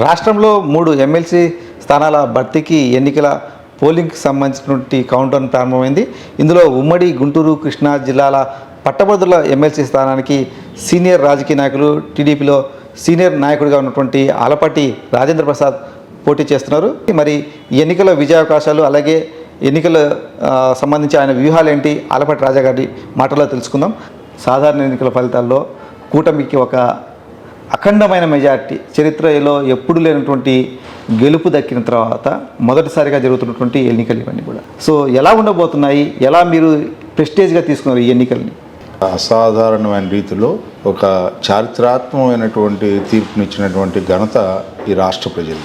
రాష్ట్రంలో మూడు ఎమ్మెల్సీ స్థానాల భర్తీకి ఎన్నికల పోలింగ్కి సంబంధించినటువంటి కౌంటర్ ప్రారంభమైంది. ఇందులో ఉమ్మడి గుంటూరు కృష్ణా జిల్లాల పట్టభద్రుల ఎమ్మెల్సీ స్థానానికి సీనియర్ రాజకీయ నాయకులు టీడీపీలో సీనియర్ నాయకుడిగా ఉన్నటువంటి ఆలపాటి రాజేంద్ర ప్రసాద్ పోటీ చేస్తున్నారు. మరి ఈ ఎన్నికల విజయావకాశాలు అలాగే ఎన్నికల సంబంధించి ఆయన వ్యూహాలు ఏంటి ఆలపాటి రాజా గారి మాటల్లో తెలుసుకుందాం. సాధారణ ఎన్నికల ఫలితాల్లో కూటమికి ఒక అఖండమైన మెజార్టీ చరిత్రలో ఎప్పుడు లేనటువంటి గెలుపు దక్కిన తర్వాత మొదటిసారిగా జరుగుతున్నటువంటి ఎన్నికలు ఇవన్నీ కూడా. సో ఎలా ఉండబోతున్నాయి? ఎలా మీరు ప్రెస్టేజ్గా తీసుకున్నారు ఈ ఎన్నికల్ని? అసాధారణమైన రీతిలో ఒక చారిత్రాత్మకమైనటువంటి తీర్పునిచ్చినటువంటి ఘనత ఈ రాష్ట్ర ప్రజలు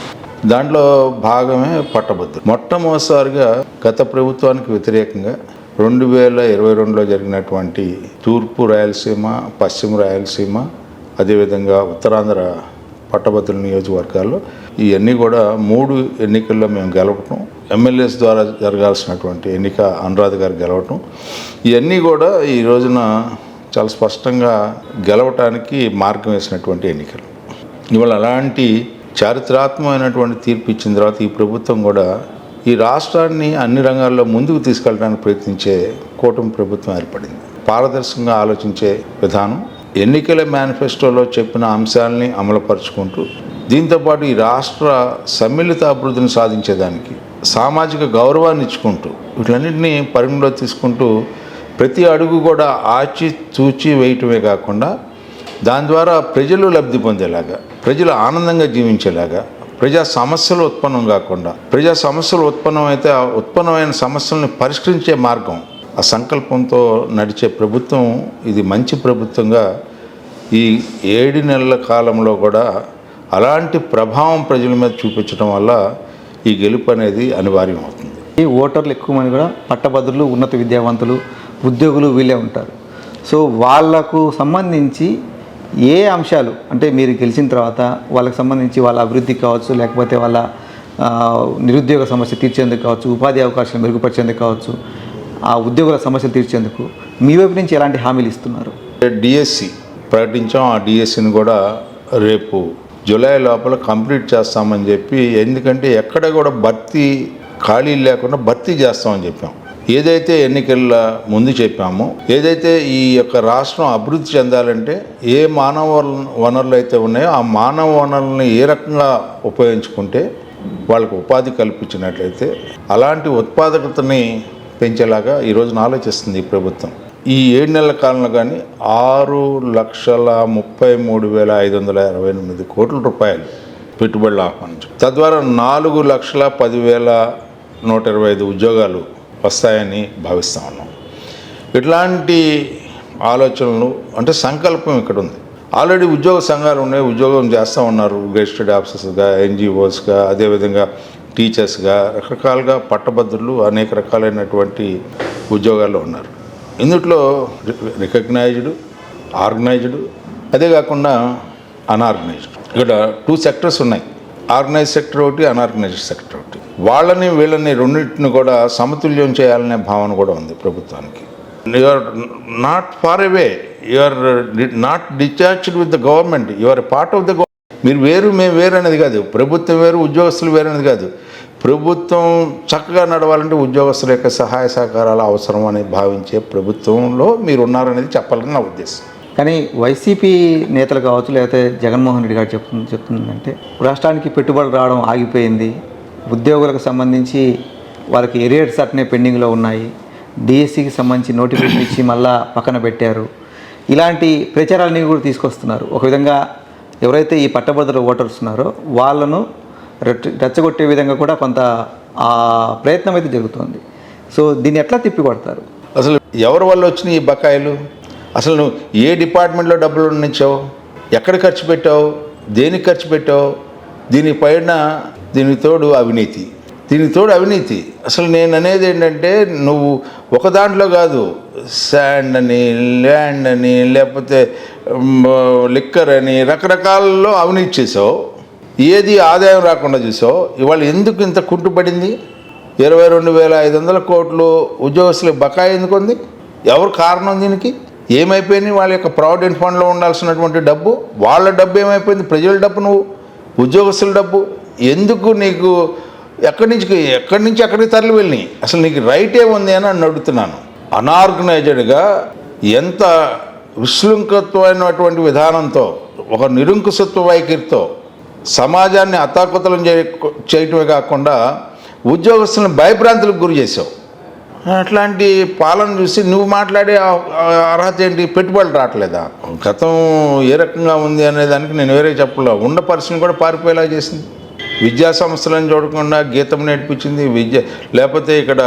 దాంట్లో భాగమే పట్టభద్రులు మొట్టమొదటిసారిగా గత ప్రభుత్వానికి వ్యతిరేకంగా రెండు వేల ఇరవై రెండులో జరిగినటువంటి తూర్పు రాయలసీమ పశ్చిమ రాయలసీమ అదేవిధంగా ఉత్తరాంధ్ర పట్టభద్రుల నియోజకవర్గాల్లో ఇవన్నీ కూడా మూడు ఎన్నికల్లో మేము గెలవటం ఎమ్మెల్యేస్ ద్వారా జరగాల్సినటువంటి ఎన్నిక అనురాధ గారు గెలవటం ఇవన్నీ కూడా ఈ రోజున చాలా స్పష్టంగా గెలవటానికి మార్గం వేసినటువంటి ఎన్నికలు. ఇవాళ అలాంటి చారిత్రాత్మకమైనటువంటి తీర్పు ఇచ్చిన తర్వాత ఈ ప్రభుత్వం కూడా ఈ రాష్ట్రాన్ని అన్ని రంగాల్లో ముందుకు తీసుకెళ్ళడానికి ప్రయత్నించే కూటమి ప్రభుత్వం ఏర్పడింది. పారదర్శకంగా ఆలోచించే విధానం ఎన్నికల మేనిఫెస్టోలో చెప్పిన అంశాలని అమలుపరుచుకుంటూ దీంతోపాటు ఈ రాష్ట్ర సమ్మిళిత అభివృద్ధిని సాధించేదానికి సామాజిక గౌరవాన్ని ఇచ్చుకుంటూ వీటిలన్నింటినీ పరిగణలో తీసుకుంటూ ప్రతి అడుగు కూడా ఆచి తూచి వేయటమే కాకుండా దాని ద్వారా ప్రజలు లబ్ధి పొందేలాగా ప్రజలు ఆనందంగా జీవించేలాగా ప్రజా సమస్యలు ఉత్పన్నం కాకుండా ప్రజా సమస్యలు ఉత్పన్నమైతే ఆ ఉత్పన్నమైన సమస్యలను పరిష్కరించే మార్గం ఆ సంకల్పంతో నడిచే ప్రభుత్వం ఇది మంచి ప్రభుత్వంగా ఈ ఏడు నెలల కాలంలో కూడా అలాంటి ప్రభావం ప్రజల మీద చూపించడం వల్ల ఈ గెలుపు అనేది అనివార్యం అవుతుంది ఈ ఓటర్లు ఎక్కువ మంది కూడా పట్టభద్రులు ఉన్నత విద్యావంతులు ఉద్యోగులు వీళ్ళే ఉంటారు. సో వాళ్ళకు సంబంధించి ఏ అంశాలు అంటే మీరు గెలిచిన తర్వాత వాళ్ళకి సంబంధించి వాళ్ళ అభివృద్ధికి కావచ్చు లేకపోతే వాళ్ళ నిరుద్యోగ సమస్య తీర్చేందుకు కావచ్చు ఉపాధి అవకాశాలు మెరుగుపరిచేందుకు కావచ్చు ఆ ఉద్యోగుల సమస్యలు తీర్చేందుకు మీ వైపు నుంచి ఎలాంటి హామీలు ఇస్తున్నారు? డిఎస్సి ప్రకటించాం ఆ డిఎస్సిని కూడా రేపు జూలై లోపల కంప్లీట్ చేస్తామని చెప్పి ఎందుకంటే ఎక్కడ కూడా భర్తీ ఖాళీ లేకుండా భర్తీ చేస్తామని చెప్పాం. ఏదైతే ఎన్నికల ముందు చెప్పామో ఏదైతే ఈ యొక్క రాష్ట్రం అభివృద్ధి చెందాలంటే ఏ మానవ వనరులు అయితే ఉన్నాయో ఆ మానవ వనరులను ఏ రకంగా ఉపయోగించుకుంటే వాళ్ళకు ఉపాధి కల్పించినట్లయితే అలాంటి ఉత్పాదకతని పెంచేలాగా ఈ రోజున ఆలోచిస్తుంది ఈ ప్రభుత్వం. ఈ ఏడు నెలల కాలంలో కానీ ఆరు లక్షల ముప్పై మూడు వేల ఐదు వందల ఇరవై ఎనిమిది కోట్ల రూపాయలు పెట్టుబడులు ఆహ్వానించు. తద్వారా నాలుగు లక్షల పదివేల నూట ఇరవై ఐదు ఉద్యోగాలు వస్తాయని భావిస్తా ఉన్నాం. ఇట్లాంటి ఆలోచనలు అంటే సంకల్పం ఇక్కడ ఉంది. ఆల్రెడీ ఉద్యోగ సంఘాలు ఉన్నాయి ఉద్యోగం చేస్తూ ఉన్నారు. గెస్టెడ్ ఆఫీసర్స్గా ఎన్జిఓస్గా అదేవిధంగా టీచర్స్గా రకరకాలుగా పట్టభద్రులు అనేక రకాలైనటువంటి ఉద్యోగాల్లో ఉన్నారు. ఇందుట్లో రికగ్నైజ్డ్ ఆర్గనైజ్డ్ అదే కాకుండా అనార్గనైజ్డ్. ఇక్కడ టూ సెక్టర్స్ ఉన్నాయి. ఆర్గనైజ్ సెక్టర్ ఒకటి అనార్గనైజ్డ్ సెక్టర్ ఒకటి. వాళ్ళని వీళ్ళని రెండింటిని కూడా సమతుల్యం చేయాలనే భావన కూడా ఉంది ప్రభుత్వానికి. You are not far away you are not discharged with the government you are part of the government మీరు వేరు మేము వేరు అనేది కాదు. ప్రభుత్వం వేరు ఉద్యోగస్తులు వేరు అనేది కాదు. ప్రభుత్వం చక్కగా నడవాలంటే ఉద్యోగస్తుల యొక్క సహాయ సహకారాలు అవసరం అని భావించే ప్రభుత్వంలో మీరు ఉన్నారనేది చెప్పాలని నా ఉద్దేశం. కానీ వైసీపీ నేతలు కావచ్చు లేకపోతే జగన్మోహన్ రెడ్డి గారు చెప్తుంది చెప్తుందంటే రాష్ట్రానికి పెట్టుబడులు రావడం ఆగిపోయింది. ఉద్యోగులకు సంబంధించి వాళ్ళకి ఎరియర్స్ అట్నే పెండింగ్లో ఉన్నాయి. డిఎస్సికి సంబంధించి నోటిఫికేషన్ ఇచ్చి మళ్ళా పక్కన పెట్టారు. ఇలాంటి ప్రచారాలని కూడా తీసుకొస్తున్నారు. ఒక విధంగా ఎవరైతే ఈ పట్టభద్రుల ఓటర్స్ ఉన్నారో వాళ్ళను రెచ్చగొట్టే విధంగా కూడా కొంత ఆ ప్రయత్నం అయితే జరుగుతుంది. సో దీన్ని ఎట్లా తిప్పికొడతారు? అసలు ఎవరి వల్ల వచ్చినాయి ఈ బకాయిలు? అసలు నువ్వు ఏ డిపార్ట్మెంట్లో డబ్బులు ఉండించావు? ఎక్కడ ఖర్చు పెట్టావు? దేనికి ఖర్చు పెట్టావు? దీని పైన దీనికి తోడు అవినీతి. దీని తోడు అవినీతి. అసలు నేను అనేది ఏంటంటే నువ్వు ఒక దాంట్లో కాదు శాండ్ అని ల్యాండ్ అని లేకపోతే లిక్కర్ అని రకరకాలలో అవినీతి చేసావు. ఏది ఆదాయం రాకుండా చూసావు ఇవాళ ఎందుకు ఇంత కుంటుపడింది ఇరవై రెండు వేల ఐదు వందల కోట్లు ఉద్యోగస్తులకి బకాయి ఎందుకు ఉంది? ఎవరు కారణం దీనికి? ఏమైపోయింది? వాళ్ళ యొక్క ప్రావిడెంట్ ఫండ్లో ఉండాల్సినటువంటి డబ్బు? వాళ్ళ డబ్బు ఏమైపోయింది? ప్రజల డబ్బు నువ్వు? ఉద్యోగస్తుల డబ్బు? ఎందుకు నీకు ఎక్కడి నుంచి ఎక్కడి నుంచి ఎక్కడికి తరలి వెళ్ళినాయి? అసలు నీకు రైట్ ఏముంది అని నన్ను అడుగుతున్నాను. అనార్గనైజ్డ్గా ఎంత విశృంఖత్వమైనటువంటి విధానంతో ఒక నిరుంకుశత్వ వైఖరితో సమాజాన్ని అతాకుతలం చేయ చేయటమే కాకుండా ఉద్యోగస్తులను భయభ్రాంతులకు గురి చేసావు అట్లాంటి పాలన చూసి నువ్వు మాట్లాడే అర్హత ఏంటి? పెట్టుబడులు రావట్లేదా? గతం ఏ రకంగా ఉంది అనే దానికి నేను వేరే చెప్పలే. ఉన్న పరిస్థితిని కూడా పారిపోయేలా చేసింది. విద్యా సంస్థలను చూడకుండా గీతం నేర్పించింది విద్య లేకపోతే ఇక్కడ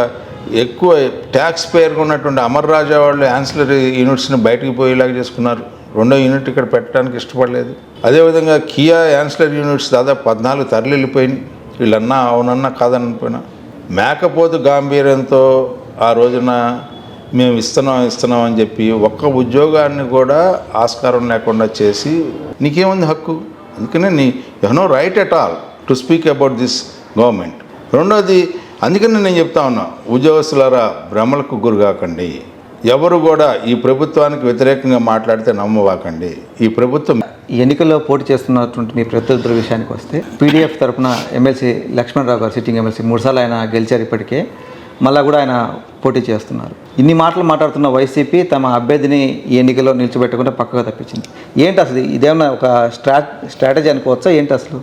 ఎక్కువ ట్యాక్స్ పేరుగా ఉన్నటువంటి అమర్ రాజా వాళ్ళు యాన్సిలరీ యూనిట్స్ని బయటికి పోయేలాగా చేసుకున్నారు. రెండో యూనిట్ ఇక్కడ పెట్టడానికి ఇష్టపడలేదు. అదేవిధంగా కియా యాన్సలర్ యూనిట్స్ దాదాపు పద్నాలుగు తరలిపోయినాయి వీళ్ళన్నా అవునన్నా కాదనిపోయినా మేకపోతు గాంభీర్యంతో ఆ రోజున మేము ఇస్తున్నాం ఇస్తున్నాం అని చెప్పి ఒక్క ఉద్యోగాన్ని కూడా ఆస్కారం లేకుండా చేసి నీకేముంది హక్కు? అందుకనే నీ you no right at all to speak about this government. రెండోది అందుకని నేను చెప్తా ఉన్నా ఉద్యోగస్తులారా భ్రమలకు గురి కాకండి ఎవరు కూడా ఈ ప్రభుత్వానికి వ్యతిరేకంగా మాట్లాడితే నమ్మవాకండి. ఈ ప్రభుత్వం ఎన్నికల్లో పోటీ చేస్తున్నటువంటి మీ ప్రత్యర్థుల విషయానికి వస్తే పీడీఎఫ్ తరపున ఎమ్మెల్సీ లక్ష్మణరావు గారు సిట్టింగ్ ఎమ్మెల్సీ మూడుసార్లు ఆయన గెలిచారు ఇప్పటికే. మళ్ళా కూడా ఆయన పోటీ చేస్తున్నారు. ఇన్ని మాటలు మాట్లాడుతున్న వైసీపీ తమ అభ్యర్థిని ఈ ఎన్నికల్లో నిలిచిపెట్టకుండా పక్కగా తప్పించింది. ఏంటి అసలు ఇదేమన్నా ఒక స్ట్రా స్ట్రాటజీ అనుకోవచ్చా? ఏంటి అసలు?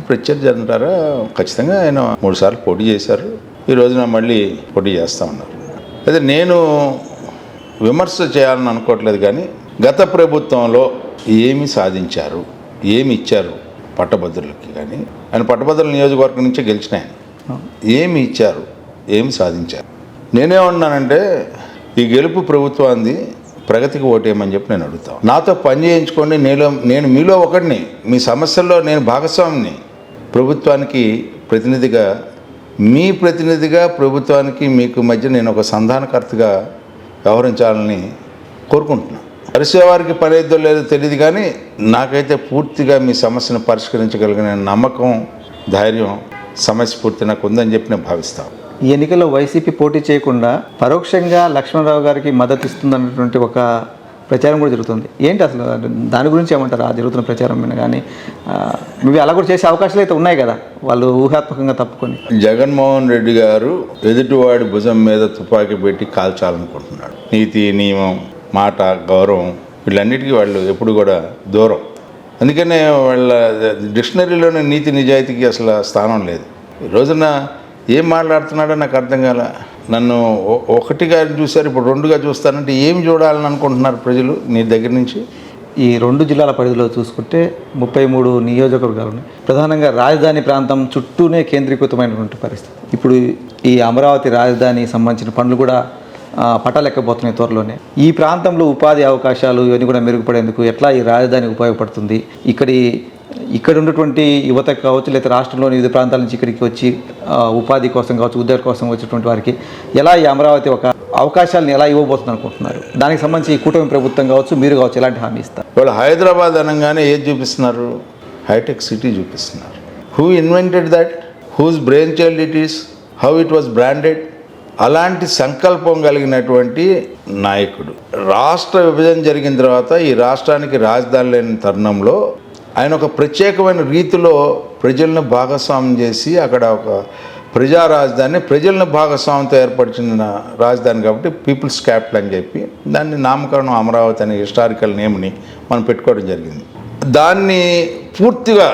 ప్రత్యర్థి అంటారా? ఖచ్చితంగా ఆయన మూడు సార్లు పోటీ చేశారు. ఈ రోజున మళ్ళీ పోటీ చేస్తూ ఉన్నారు. అయితే నేను విమర్శ చేయాలని అనుకోవట్లేదు కానీ గత ప్రభుత్వంలో ఏమి సాధించారు ఏమి ఇచ్చారు పట్టభద్రులకి కానీ? ఆయన పట్టభద్రుల నియోజకవర్గం నుంచే గెలిచిన ఆయన. ఏమి ఇచ్చారు ఏమి సాధించారు? నేనేమన్నానంటే ఈ గెలుపు ప్రభుత్వాన్ని ప్రగతికి ఓటేయమని చెప్పి నేను అడుగుతాను నాతో పని చేయించుకోండి నేను నేను మీలో ఒకడిని మీ సమస్యల్లో నేను భాగస్వామిని. ప్రభుత్వానికి ప్రతినిధిగా మీ ప్రతినిధిగా ప్రభుత్వానికి మీకు మధ్య నేను ఒక సంధానకర్తగా వ్యవహరించాలని కోరుకుంటున్నాను పరిసేవారికి పనేదో లేదో తెలియదు కానీ నాకైతే పూర్తిగా మీ సమస్యను పరిష్కరించగలిగిన నమ్మకం ధైర్యం సమస్య పూర్తి నాకు ఉందని చెప్పి నేను భావిస్తాను ఈ ఎన్నికల్లో వైసీపీ పోటీ చేయకుండా పరోక్షంగా లక్ష్మణరావు గారికి మద్దతు ఇస్తుందన్నటువంటి ఒక ప్రచారం కూడా జరుగుతుంది. ఏంటి అసలు దాని గురించి ఏమంటారు? ఆ జరుగుతున్న ప్రచారం మీద కానీ ఇవి అలా కూడా చేసే అవకాశాలు అయితే ఉన్నాయి కదా? వాళ్ళు ఊహాత్మకంగా తప్పుకొని. జగన్మోహన్ రెడ్డి గారు ఎదుటివాడి భుజం మీద తుపాకీ పెట్టి కాల్చాలనుకుంటున్నాడు. నీతి నియమం మాట గౌరవం వీళ్ళన్నిటికీ వాళ్ళు ఎప్పుడు కూడా దూరం. అందుకనే వాళ్ళ డిక్షనరీలోనే నీతి నిజాయితీకి అసలు స్థానం లేదు. ఈ రోజున ఏం మాట్లాడుతున్నాడో నాకు అర్థం కాలే నన్ను ఒకటిగా చూశారు ఇప్పుడు రెండుగా చూస్తానంటే ఏం చూడాలని అనుకుంటున్నారు ప్రజలు నీ దగ్గర నుంచి? ఈ రెండు జిల్లాల పరిధిలో చూసుకుంటే ముప్పై మూడు నియోజకవర్గాలు ఉన్నాయి ప్రధానంగా రాజధాని ప్రాంతం చుట్టూనే కేంద్రీకృతమైనటువంటి పరిస్థితి. ఇప్పుడు ఈ అమరావతి రాజధాని సంబంధించిన పనులు కూడా పట్టలేకపోతున్నాయి త్వరలోనే. ఈ ప్రాంతంలో ఉపాధి అవకాశాలు ఇవన్నీ కూడా మెరుగుపడేందుకు ఎట్లా ఈ రాజధాని ఉపయోగపడుతుంది? ఇక్కడి ఇక్కడ ఉన్నటువంటి యువత కావచ్చు లేదా రాష్ట్రంలోని వివిధ ప్రాంతాల నుంచి ఇక్కడికి వచ్చి ఉపాధి కోసం కావచ్చు ఉద్యోగ కోసం వచ్చేటువంటి వారికి ఎలా ఈ అమరావతి ఒక అవకాశాలను ఎలా ఇవ్వబోతుంది అనుకుంటున్నారు? దానికి సంబంధించి ఈ కూటమి ప్రభుత్వం కావచ్చు మీరు కావచ్చు ఎలాంటి హామీ ఇస్తారు? వాళ్ళు హైదరాబాద్ అనగానే ఏది చూపిస్తున్నారు? హైటెక్ సిటీ చూపిస్తున్నారు. Who invented that whose brain child it is how it was branded అలాంటి సంకల్పం కలిగినటువంటి నాయకుడు. రాష్ట్ర విభజన జరిగిన తర్వాత ఈ రాష్ట్రానికి రాజధాని లేని తరుణంలో ఆయన ఒక ప్రత్యేకమైన రీతిలో ప్రజలను భాగస్వామ్యం చేసి అక్కడ ఒక ప్రజా రాజధాని ప్రజలను భాగస్వామ్యంతో ఏర్పరిచిన రాజధాని కాబట్టి పీపుల్స్ క్యాపిటల్ అని చెప్పి దాన్ని నామకరణం అమరావతి అనే హిస్టారికల్ నేమ్ని మనం పెట్టుకోవడం జరిగింది. దాన్ని పూర్తిగా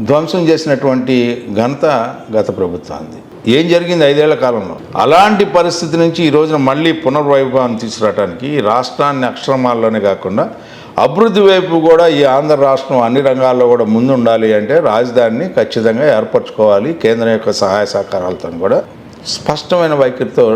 ధ్వంసం చేసినటువంటి ఘనత గత ప్రభుత్వానికి ఏం జరిగింది ఐదేళ్ళ కాలంలో? అలాంటి పరిస్థితి నుంచి ఈ రోజున మళ్ళీ పునర్వైభవాన్ని తీసుకురావడానికి రాష్ట్రాన్ని అక్షరమాల్లోనే కాకుండా అభివృద్ధి వైపు కూడా ఈ ఆంధ్ర రాష్ట్రం అన్ని రంగాల్లో కూడా ముందుండాలి అంటే రాజధానిని ఖచ్చితంగా ఏర్పరచుకోవాలి కేంద్రం యొక్క సహాయ సహకారాలతో కూడా. స్పష్టమైన వైఖరితో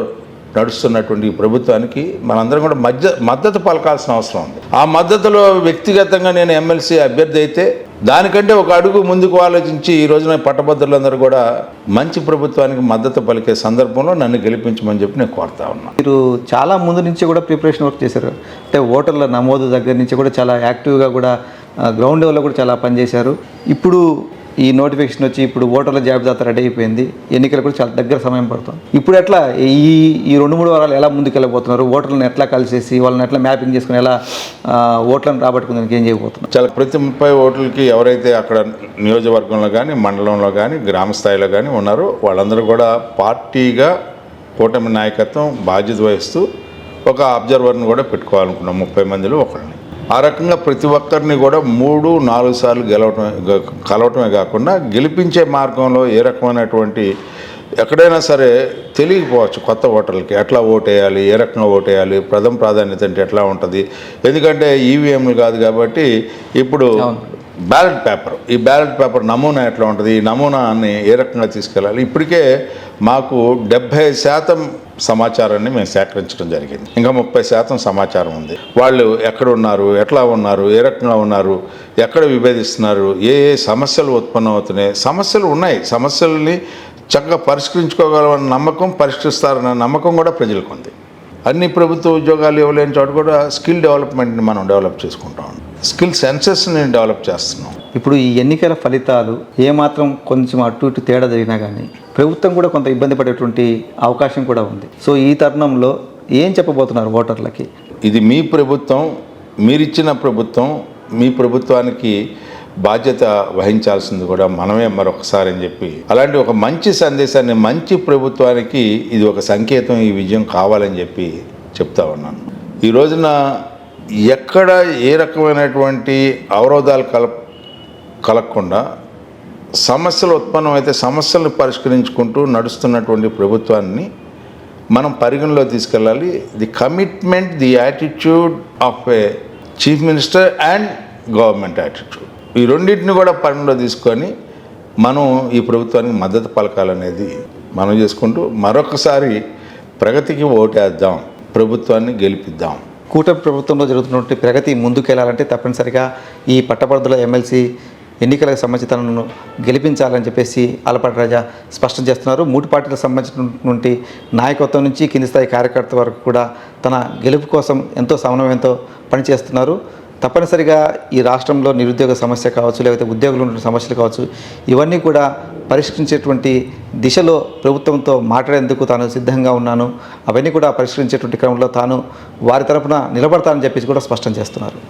నడుస్తున్నటువంటి ఈ ప్రభుత్వానికి మనందరం కూడా మధ్య మద్దతు పలకాల్సిన అవసరం ఉంది. ఆ మద్దతులో వ్యక్తిగతంగా నేను ఎమ్మెల్సీ అభ్యర్థి అయితే దానికంటే ఒక అడుగు ముందుకు ఆలోచించి ఈ రోజున పట్టభద్రులందరూ కూడా మంచి ప్రభుత్వానికి మద్దతు పలికే సందర్భంలో నన్ను గెలిపించమని చెప్పి నేను కోరుతా ఉన్నా. మీరు చాలా ముందు నుంచి కూడా ప్రిపరేషన్ వర్క్ చేశారు. అంటే ఓటర్ల నమోదు దగ్గర నుంచి కూడా చాలా యాక్టివ్గా కూడా గ్రౌండ్ లెవెల్లో కూడా చాలా పనిచేశారు. ఇప్పుడు ఈ నోటిఫికేషన్ వచ్చి ఇప్పుడు ఓటర్ల జాబితా రెడీ అయిపోయింది. ఎన్నికలు కూడా చాలా దగ్గర సమయం పడుతుంది. ఇప్పుడు ఎట్లా ఈ ఈ రెండు మూడు వారాలు ఎలా ముందుకెళ్ళబోతున్నారు ఓటర్లను ఎట్లా కలిసేసి వాళ్ళని ఎట్లా మ్యాపింగ్ చేసుకుని ఎలా ఓట్లను రాబట్టుకుందానికి ఏం చేయబోతున్నారు? చాలా ప్రతి ముప్పై ఓట్లకి ఎవరైతే అక్కడ నియోజకవర్గంలో కానీ మండలంలో కానీ గ్రామ స్థాయిలో కానీ ఉన్నారో వాళ్ళందరూ కూడా పార్టీగా కూటమి నాయకత్వం బాధ్యత వహిస్తూ ఒక అబ్జర్వర్ని కూడా పెట్టుకోవాలనుకున్నాం. ముప్పై మందిలో ఒకరిని ఆ రకంగా ప్రతి ఒక్కరిని కూడా మూడు నాలుగు సార్లు గెలవటమే కలవటమే కాకుండా గెలిపించే మార్గంలో ఏ రకమైనటువంటి ఎక్కడైనా సరే తెలియకపోవచ్చు కొత్త ఓటర్లకి ఎట్లా ఓటేయాలి ఏ రకంగా ఓటేయాలి ప్రథమ ప్రాధాన్యత అంటే ఎట్లా ఉంటుంది. ఎందుకంటే ఈవీఎంలు కాదు కాబట్టి ఇప్పుడు బ్యాలెట్ పేపర్ ఈ బ్యాలెట్ పేపర్ నమూనా ఎట్లా ఉంటుంది ఈ నమూనాన్ని ఏ రకంగా తీసుకెళ్ళాలి. ఇప్పటికే మాకు డెబ్భై శాతం సమాచారాన్ని మేము సేకరించడం జరిగింది. ఇంకా ముప్పై శాతం సమాచారం ఉంది. వాళ్ళు ఎక్కడ ఉన్నారు ఎట్లా ఉన్నారు ఏ రకంగా ఉన్నారు ఎక్కడ విభేదిస్తున్నారు ఏ ఏ సమస్యలు ఉత్పన్నం అవుతున్నాయి సమస్యలు ఉన్నాయి. సమస్యల్ని చక్కగా పరిష్కరించుకోగలమన్న నమ్మకం పరిష్కరిస్తారన్న నమ్మకం కూడా ప్రజలకు ఉంది. అన్ని ప్రభుత్వ ఉద్యోగాలు ఇవ్వలేని చోట కూడా స్కిల్ డెవలప్మెంట్ని మనం డెవలప్ చేసుకుంటాం స్కిల్ సెన్సెస్ని డెవలప్ చేస్తున్నాం. ఇప్పుడు ఈ ఎన్నికల ఫలితాలు ఏమాత్రం కొంచెం అటు ఇటు తేడా జరిగినా కానీ ప్రభుత్వం కూడా కొంత ఇబ్బంది పడేటువంటి అవకాశం కూడా ఉంది. సో ఈ తరుణంలో ఏం చెప్పబోతున్నారు ఓటర్లకి? ఇది మీ ప్రభుత్వం మీరిచ్చిన ప్రభుత్వం మీ ప్రభుత్వానికి బాధ్యత వహించాల్సింది కూడా మనమే మరొకసారి అని చెప్పి. అలాంటి ఒక మంచి సందేశాన్ని మంచి ప్రభుత్వానికి ఇది ఒక సంకేతం ఈ విజయం కావాలని చెప్పి చెప్తా ఉన్నాను. ఈ రోజున ఎక్కడ ఏ రకమైనటువంటి అవరోధాలు కల కలగకుండా సమస్యలు ఉత్పన్నమైతే సమస్యలను పరిష్కరించుకుంటూ నడుస్తున్నటువంటి ప్రభుత్వాన్ని మనం పరిగణలో తీసుకెళ్ళాలి. The commitment the attitude of a chief minister and government attitude ఈ రెండింటిని కూడా పరిగణలో తీసుకొని మనం ఈ ప్రభుత్వానికి మద్దతు పలకాలనేది మనం చేసుకుంటూ మరొకసారి ప్రగతికి ఓటేద్దాం ప్రభుత్వాన్ని గెలిపిద్దాం. కూటమి ప్రభుత్వంలో జరుగుతున్నటువంటి ప్రగతి ముందుకెళ్ళాలంటే తప్పనిసరిగా ఈ పట్టభద్రుల ఎమ్మెల్సీ ఎన్నికలకు సంబంధించి తనను గెలిపించాలని చెప్పేసి అలపాటి రాజా స్పష్టం చేస్తున్నారు. మూడు పార్టీలకు సంబంధించినటువంటి నాయకత్వం నుంచి కింది స్థాయి కార్యకర్త వరకు కూడా తన గెలుపు కోసం ఎంతో సమన్వయంతో పనిచేస్తున్నారు. తప్పనిసరిగా ఈ రాష్ట్రంలో నిరుద్యోగ సమస్య కావచ్చు లేకపోతే ఉద్యోగులు ఉన్న సమస్యలు కావచ్చు ఇవన్నీ కూడా పరిష్కరించేటువంటి దిశలో ప్రభుత్వంతో మాట్లాడేందుకు తాను సిద్ధంగా ఉన్నాను. అవన్నీ కూడా పరిష్కరించేటువంటి క్రమంలో తాను వారి తరపున నిలబడతానని చెప్పేసి కూడా స్పష్టం చేస్తున్నారు.